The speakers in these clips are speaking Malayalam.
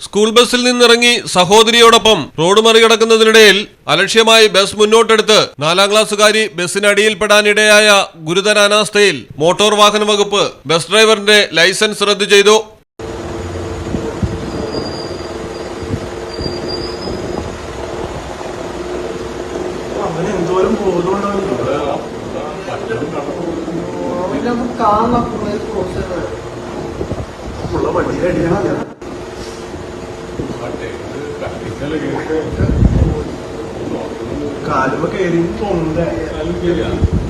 സ്കൂൾ ബസ്സിൽ നിന്നിറങ്ങി സഹോദരിയോടൊപ്പം റോഡ് മറികടക്കുന്നതിനിടയിൽ അലക്ഷ്യമായി ബസ് മുന്നോട്ടെടുത്ത് നാലാം ക്ലാസ്സുകാരി ബസ്സിനടിയിൽപ്പെടാനിടയായ ഗുരുതര അനാസ്ഥയിൽ മോട്ടോർ വാഹന വകുപ്പ് ബസ് ഡ്രൈവറിന്റെ ലൈസൻസ് റദ്ദു ചെയ്തു. അവന്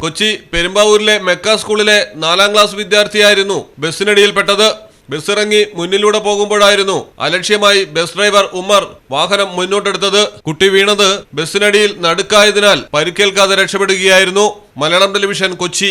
കൊച്ചി പെരുമ്പാവൂരിലെ മെക്ക സ്കൂളിലെ നാലാം ക്ലാസ് വിദ്യാർത്ഥിയായിരുന്നു ബസ്സിനടിയിൽപ്പെട്ടത്. ബസ് ഇറങ്ങി മുന്നിലൂടെ പോകുമ്പോഴായിരുന്നു അലക്ഷ്യമായി ബസ് ഡ്രൈവർ ഉമ്മർ വാഹനം മുന്നോട്ടെടുത്തത്. കുട്ടി വീണത് ബസ്സിനടിയിൽ നടുക്കായതിനാൽ പരിക്കേൽക്കാതെ രക്ഷപ്പെടുകയായിരുന്നു. മലയാളം ടെലിവിഷൻ കൊച്ചി.